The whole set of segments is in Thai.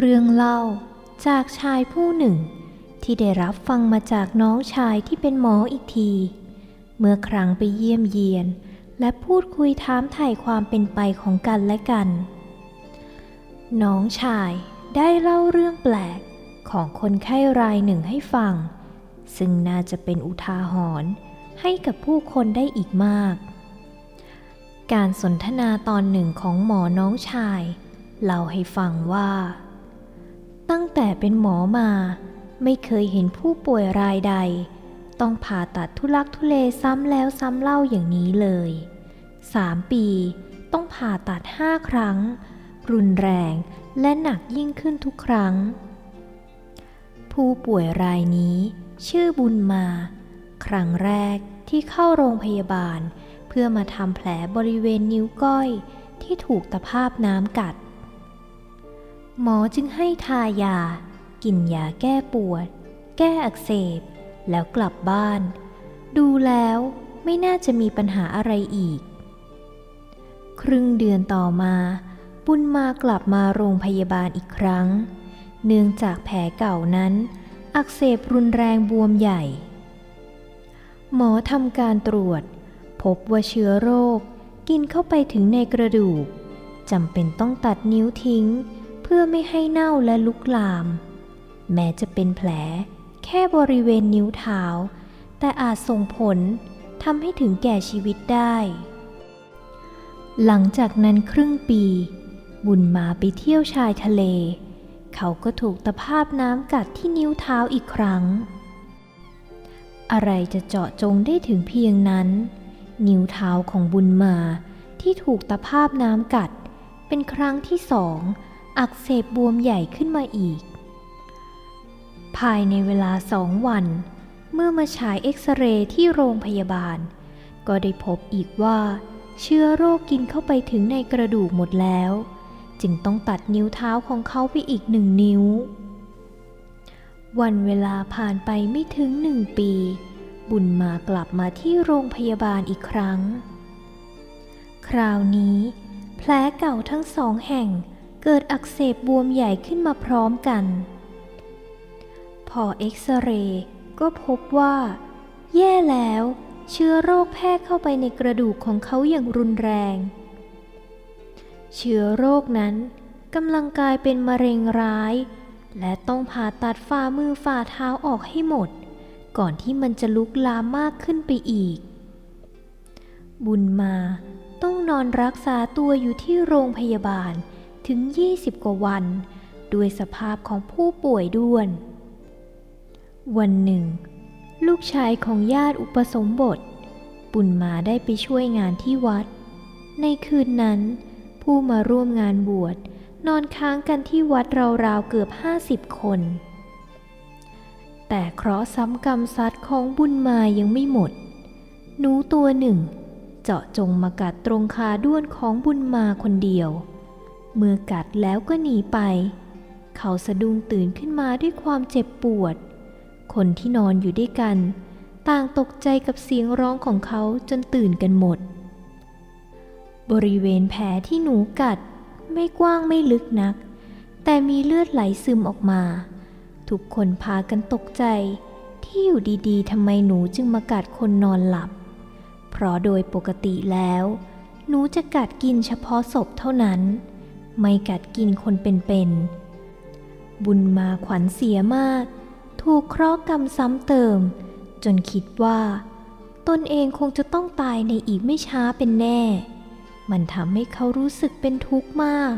เรื่องเล่าจากชายผู้หนึ่ง ที่ได้รับฟังมาจากน้องชายที่เป็นหมออีกที เมื่อครั้งไปเยี่ยมเยียน และพูดคุยถามไถ่ความเป็นไปของกันและกัน น้องชายได้เล่าเรื่องแปลกของคนไข้รายหนึ่งให้ฟัง ซึ่งน่าจะเป็นอุทาหรณ์ให้กับผู้คนได้อีกมาก การสนทนาตอนหนึ่งของหมอน้องชายเล่าให้ฟังว่า ตั้งแต่เป็นหมอมา ไม่เคยเห็นผู้ป่วยรายใด ต้องผ่าตัดทุลักทุเลซ้ำแล้วซ้ำเล่าอย่างนี้เลยสามปีต้องผ่าตัดห้าครั้ง รุนแรงและหนักยิ่งขึ้นทุกครั้ง ผู้ป่วยรายนี้ ชื่อบุญมา ครั้งแรกที่เข้าโรงพยาบาล เพื่อมาทำแผลบริเวณนิ้วก้อยที่ถูกตะภาพน้ำกัด หมอจึงให้ทายา กินยาแก้ปวด แก้อักเสบ แล้วกลับบ้าน ดูแล้วไม่น่าจะมีปัญหาอะไรอีก ครึ่งเดือนต่อมา บุญมากลับมาโรงพยาบาลอีกครั้ง เนื่องจากแผลเก่านั้น อักเสบรุนแรงบวมใหญ่ หมอทำการตรวจ พบว่าเชื้อโรคกินเข้าไปถึงในกระดูกจำเป็นต้องตัดนิ้วทิ้ง เพื่อไม่ให้เน่าและลุกลาม แม้จะเป็นแผลแค่บริเวณนิ้วเท้า แต่อาจส่งผลทำให้ถึงแก่ชีวิตได้ หลังจากนั้นครึ่งปี บุญมาไปเที่ยวชายทะเล เขาก็ถูกตะภาพน้ำกัดที่นิ้วเท้าอีกครั้ง อะไรจะเจาะจงได้ถึงเพียงนั้น นิ้วเท้าของบุญมาที่ถูกตะภาพน้ำกัด เป็นครั้งที่สอง อักเสบบวมใหญ่ขึ้นมาอีก ภายในเวลาสองวัน เมื่อมาฉายเอ็กซเรย์ที่โรงพยาบาล ก็ได้พบอีกว่า เชื้อโรคกินเข้าไปถึงในกระดูกหมดแล้ว จึงต้องตัดนิ้วเท้าของเขาไปอีกหนึ่งนิ้ว วันเวลาผ่านไปไม่ถึงหนึ่งปี บุญมากลับมาที่โรงพยาบาลอีกครั้ง คราวนี้ แผลเก่าทั้งสองแห่ง เกิดอักเสบบวมใหญ่ขึ้นมาพร้อมกัน พอเอ็กซเรย์ก็พบว่า แย่แล้ว เชื้อโรคแพร่เข้าไปในกระดูกของเขาอย่างรุนแรง เชื้อโรคนั้นกำลังกลายเป็นมะเร็งร้าย และต้องผ่าตัดฝ่ามือฝ่าเท้าออกให้หมด ก่อนที่มันจะลุกลามมากขึ้นไปอีก บุญมาต้องนอนรักษาตัวอยู่ที่โรงพยาบาล ถึง 20 กว่าวัน ด้วยสภาพของผู้ป่วยด้วน วันหนึ่ง ลูกชายของญาติอุปสมบทบุญมาได้ไปช่วยงานที่วัด ในคืนนั้น ผู้มาร่วมงานบวชนอนค้างกันที่วัดราวๆเกือบ 50 คน แต่เคราะห์ซ้ำกรรมซัดของบุญมายังไม่หมด หนูตัวหนึ่ง เจาะจงมากัดตรงขาด้วนของบุญมาคนเดียว เมื่อกัดแล้วก็หนีไป เขาสะดุ้งตื่นขึ้นมาด้วยความเจ็บปวด คนที่นอนอยู่ด้วยกัน ต่างตกใจกับเสียงร้องของเขาจนตื่นกันหมด บริเวณแผลที่หนูกัดไม่กว้างไม่ลึกนัก แต่มีเลือดไหลซึมออกมา ทุกคนพากันตกใจ ที่อยู่ดีๆทำไมหนูจึงมากัดคนนอนหลับ เพราะโดยปกติแล้ว หนูจะกัดกินเฉพาะศพเท่านั้น ไม่กัดกินคนเป็นๆ บุญมาขวัญเสียมาก ถูกเคราะห์กรรมซ้ำเติม จนคิดว่า ตนเองคงจะต้องตายในอีกไม่ช้าเป็นแน่ มันทำให้เขารู้สึกเป็นทุกข์มาก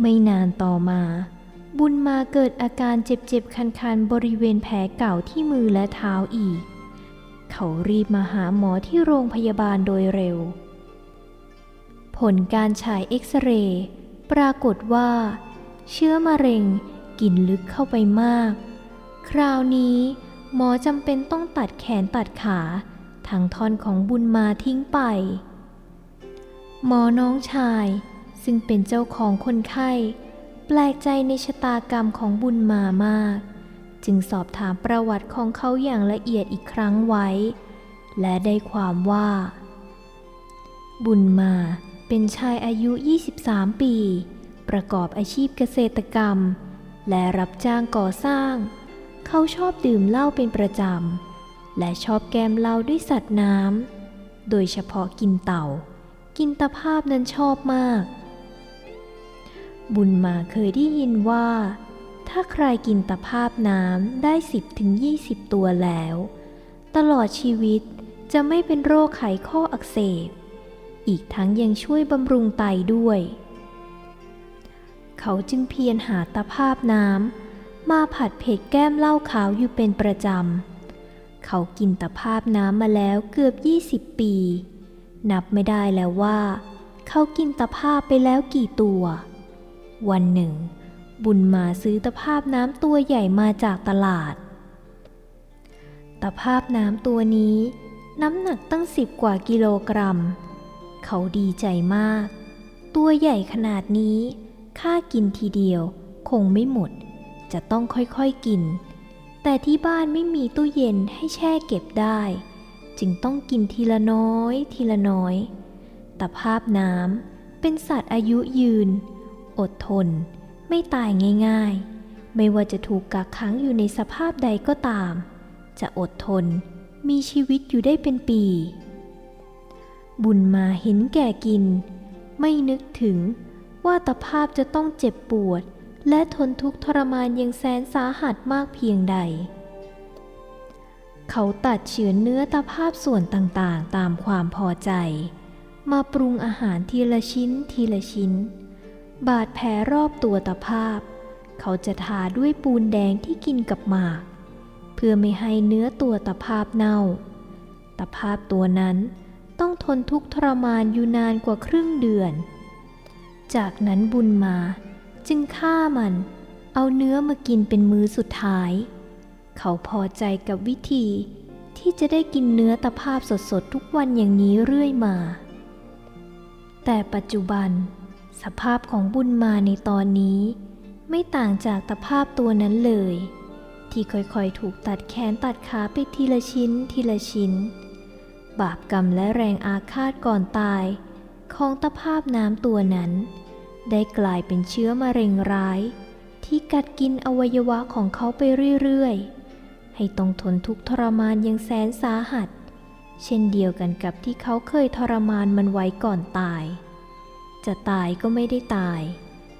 ไม่นานต่อมา บุญมาเกิดอาการเจ็บๆ คันๆ บริเวณแผลเก่าที่มือและเท้าอีก เขารีบมาหาหมอที่โรงพยาบาลโดยเร็ว ผลการฉายเอ็กซเรย์ปรากฏว่า เชื้อมะเร็งกินลึกเข้าไปมาก คราวนี้ หมอจำเป็นต้องตัดแขนตัดขาทั้งท่อนของบุญมาทิ้งไป หมอน้องชายซึ่งเป็นเจ้าของคนไข้ แปลกใจในชะตากรรมของบุญมามาก จึงสอบถามประวัติของเขาอย่างละเอียดอีกครั้งไว้ และได้ความว่า บุญมา เป็นชายอายุ 23 ปีปประกอบอาชีพเกษตรกรรม และรับจ้างก่อสร้าง เขาชอบดื่มเหล้าเป็นประจำ และชอบแกมเหล้าด้วยสัตว์น้ำ โดยเฉพาะกินเต่า กินตะภาพนั้นชอบมาก บุญมาเคยได้ยินว่า ถ้าใครกินตะภาพน้ำได้ 10ถึง20 ตัวแล้ว ตลอดชีวิตจะไม่เป็นโรคไขข้ออักเสบ อีกทั้งยังช่วยบำรุงไตด้วย เขาจึงเพียรหาตะภาพน้ำมาผัดเผ็ดแก้มเหล้าขาวอยู่เป็นประจำ เขากินตะภาพน้ำมาแล้วเกือบ 20 ปี นับไม่ได้แล้วว่า เขากินตะภาพไปแล้วกี่ตัว วันหนึ่ง บุญมาซื้อตะภาพน้ำตัวใหญ่มาจากตลาด ตะภาพน้ำตัวนี้น้ำหนักตั้งสิบกว่ากิโลกรัม เขาดีใจมาก ตัวใหญ่ขนาดนี้ข้ากินทีเดียวคงไม่หมด จะต้องค่อยๆกิน แต่ที่บ้านไม่มีตู้เย็นให้แช่เก็บได้ จึงต้องกินทีละน้อยทีละน้อยตภาพน้ำเป็นสัตว์อายุยืน อดทน ไม่ตายง่ายๆ ไม่ว่าจะถูกกักขังอยู่ในสภาพใดก็ตาม จะอดทนมีชีวิตอยู่ได้เป็นปี บุญมาเห็นแก่กิน ไม่นึกถึงว่าตภาพจะต้องเจ็บปวด และทนทุกข์ทรมานอย่างแสนสาหัสมากเพียงใด เขาตัดเฉือนเนื้อตภาพส่วนต่างๆ ตามความพอใจ มาปรุงอาหารทีละชิ้นทีละชิ้น บาดแผลรอบตัวตภาพ เขาจะทาด้วยปูนแดงที่กินกับหมาก เพื่อไม่ให้เนื้อตัวตภาพเน่า ตภาพตัวนั้น ต้องทนทุกข์ทรมานอยู่นานกว่าครึ่งเดือน จากนั้นบุญมาจึงฆ่ามัน เอาเนื้อมากินเป็นมื้อสุดท้าย เขาพอใจกับวิธีที่จะได้กินเนื้อตะภาพสดๆ ทุกวันอย่างนี้เรื่อยมา แต่ปัจจุบัน สภาพของบุญมาในตอนนี้ไม่ต่างจากตะภาพตัวนั้นเลย ที่ค่อยๆ ถูกตัดแขนตัดขาไปทีละชิ้นทีละชิ้น บาปกรรมและแรงอาฆาตก่อนตาย ของตะภาพน้ำตัวนั้น ได้กลายเป็นเชื้อมะเร็งร้าย ที่กัดกินอวัยวะของเขาไปเรื่อยๆ ให้ต้องทนทุกข์ทรมานอย่างแสนสาหัส เช่นเดียวกันกับที่เขาเคยทรมานมันไว้ก่อนตาย จะตายก็ไม่ได้ตาย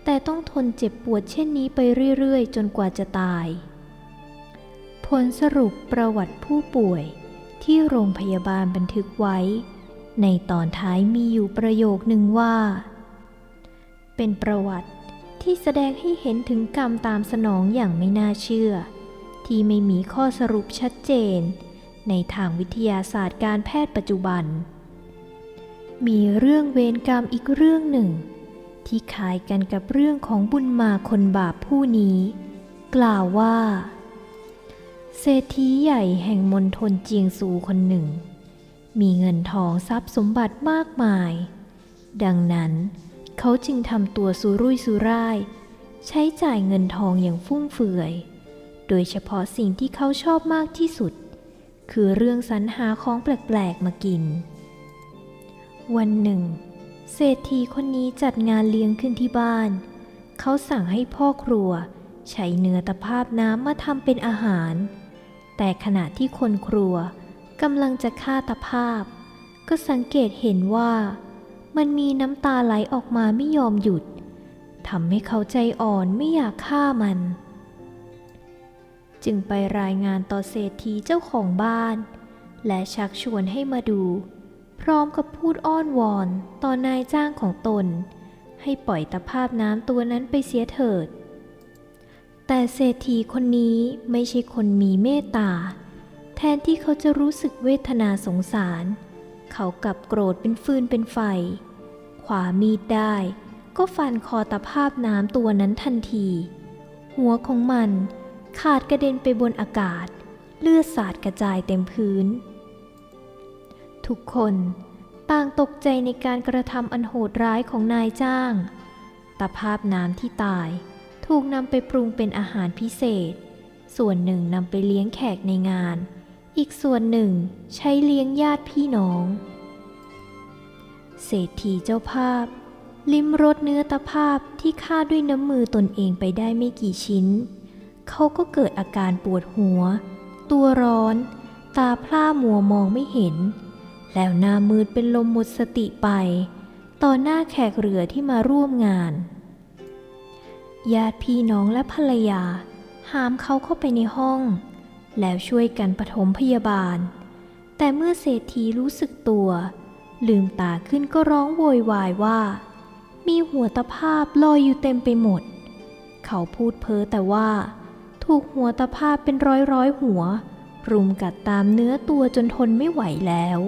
แต่ต้องทนเจ็บปวดเช่นนี้ไปเรื่อยๆ จนกว่าจะตาย ผลสรุปประวัติผู้ป่วย ที่โรงพยาบาลบันทึกไว้ ในตอนท้ายมีอยู่ประโยคหนึ่งว่า เป็นประวัติที่แสดงให้เห็นถึงกรรมตามสนองอย่างไม่น่าเชื่อ ที่ไม่มีข้อสรุปชัดเจน ในทางวิทยาศาสตร์การแพทย์ปัจจุบัน มีเรื่องเวรกรรมอีกเรื่องหนึ่ง ที่คล้ายกันกับเรื่องของบุญมาคนบาปผู้นี้ กล่าวว่า เศรษฐีใหญ่แห่งมณฑลเจียงซูคนหนึ่ง มีเงินทองทรัพย์สมบัติมากมาย ดังนั้นเขาจึงทำตัวสุรุ่ยสุร่าย ใช้จ่ายเงินทองอย่างฟุ่มเฟือย โดยเฉพาะสิ่งที่เขาชอบมากที่สุด คือเรื่องสรรหาของแปลกๆมากิน วันหนึ่ง เศรษฐีคนนี้จัดงานเลี้ยงขึ้นที่บ้าน เขาสั่งให้พ่อครัว ใช้เนื้อตะภาพน้ำมาทำเป็นอาหาร แต่ขณะที่คนครัวกำลังจะฆ่าตะภาพ ก็สังเกตเห็นว่ามันมีน้ำตาไหลออกมาไม่ยอมหยุดทำให้เขาใจอ่อนไม่อยากฆ่ามัน จึงไปรายงานต่อเศรษฐีเจ้าของบ้าน และชักชวนให้มาดู พร้อมกับพูดอ้อนวอนต่อนายจ้างของตน ให้ปล่อยตะภาพน้ำตัวนั้นไปเสียเถิด แต่เศรษฐีคนนี้ไม่ใช่คนมีเมตตา แทนที่เขาจะรู้สึกเวทนาสงสาร เขากลับโกรธเป็นฟืนเป็นไฟ ขวามีดได้ ก็ฟันคอตะภาพน้ำตัวนั้นทันที หัวของมันขาดกระเด็นไปบนอากาศ เลือดสาดกระจายเต็มพื้น ทุกคนต่างตกใจในการกระทำอันโหดร้ายของนายจ้าง ตะภาพน้ำที่ตาย ถูกนำไปปรุงเป็นอาหารพิเศษ ส่วนหนึ่งนำไปเลี้ยงแขกในงาน อีกส่วนหนึ่งใช้เลี้ยงญาติพี่น้อง เศรษฐีเจ้าภาพ ลิ้มรสเนื้อตะภาพที่ฆ่าด้วยน้ำมือตนเองไปได้ไม่กี่ชิ้น เขาก็เกิดอาการปวดหัว ตัวร้อน ตาพร่ามัวมองไม่เห็น แล้วหน้ามืดเป็นลมหมดสติไป ต่อหน้าแขกเรือที่มาร่วมงาน ญาติพี่น้องและภรรยา หามเขาเข้าไปในห้อง แล้วช่วยกันปฐมพยาบาล แต่เมื่อเศรษฐีรู้สึกตัว ลืมตาขึ้นก็ร้องโวยวายว่า มีหัวตะภาพลอยอยู่เต็มไปหมด เขาพูดเพ้อแต่ว่า ถูกหัวตะภาพเป็นร้อยร้อยหัว รุมกัดตามเนื้อตัวจนทนไม่ไหวแล้ว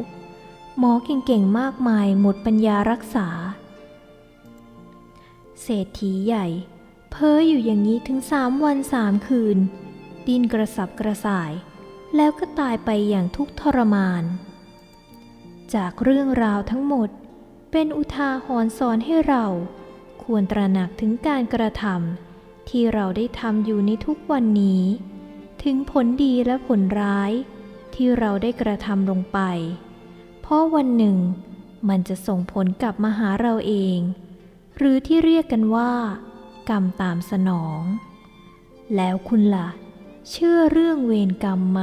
หมอเก่งๆมากมายหมดปัญญารักษา เศรษฐีใหญ่ เพ้ออยู่อย่างนี้ถึงสามวันสามคืน ดิ้นกระสับกระส่าย แล้วก็ตายไปอย่างทุกทรมาน จากเรื่องราวทั้งหมด เป็นอุทาหรณ์สอนให้เรา ควรตระหนักถึงการกระทำที่เราได้ทำอยู่ในทุกวันนี้ ถึงผลดีและผลร้าย ที่เราได้กระทำลงไป เพราะวันหนึ่ง มันจะส่งผลกลับมาหาเราเอง หรือที่เรียกกันว่า กรรมตามสนอง แล้วคุณล่ะ เชื่อเรื่องเวรกรรมไหม